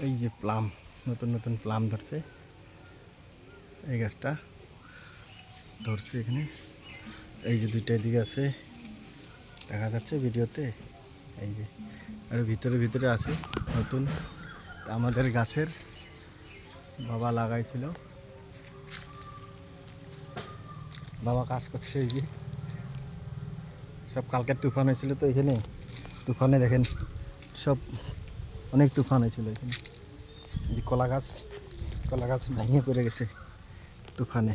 এই যে প্লাম, নতুন নতুন প্লাম ধরছে। এই গাছটা ধরছে এখানে। এই যে দুইটা এদিকে আছে, দেখা যাচ্ছে ভিডিওতে। এই যে, আর ভিতরে ভিতরে আছে নতুন। আমাদের গাছের বাবা লাগাইছিল। বাবা কাজ করছে এই যে। সব কালকের তুফান হয়েছিল তো এখানে। তুফানে দেখেন সব অনেক তুফান হয়েছিল এখানে। এই যে কলা গাছ কলা গাছ ভেঙে পড়ে গেছে তুফানে।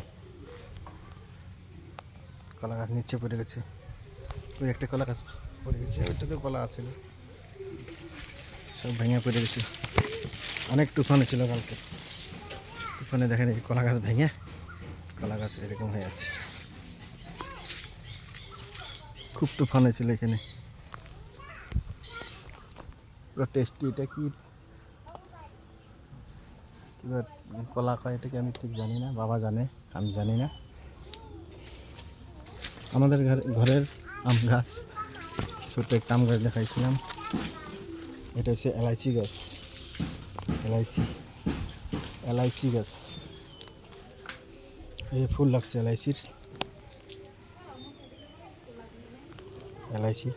কলা গাছ নিচে পড়ে গেছে। ওই একটা কলা গাছ পড়ে গেছে ওইটাতে কলা আছে সব ভেঙে পড়ে গেছে। অনেক তুফান ছিল কালকে। তুফানে দেখেন এই কলা গাছ ভেঙে কলা গাছ এরকম হয়ে আছে। খুব তুফান হয়েছিল এখানে। পুরো টেস্টি এটা কি? কিবা কলা কয় এটাকে আমি ঠিক জানি না, বাবা জানে, আমি জানি না। আমাদের ঘরে, ঘরের আম গাছ ছোট একটা আম গাছ দেখাইছিলাম। এটা হচ্ছে এলাইচি গাছ, এলাইচি এলাইচি গাছ। এই ফুল লাগছে এলাইচির। এলাইচি।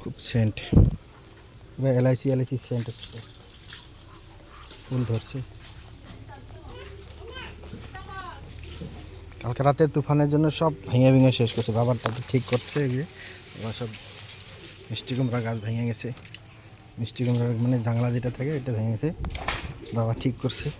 খুব সেন্ট। পুরো এলাইচি এলাইচি সেন্ট হচ্ছে। ফুল ধরছে। কালকে রাতের তুফানের জন্য সব ভেঙে ভেঙে শেষ করছে। বাবার তো ঠিক করছে এই যে, এবার সব মিষ্টি কুমড়া গাছ ভেঙে গেছে। মিষ্টি কুমড়া মানে জাংলা যেটা থাকে, এটা ভেঙে গেছে। বাবা ঠিক করছে।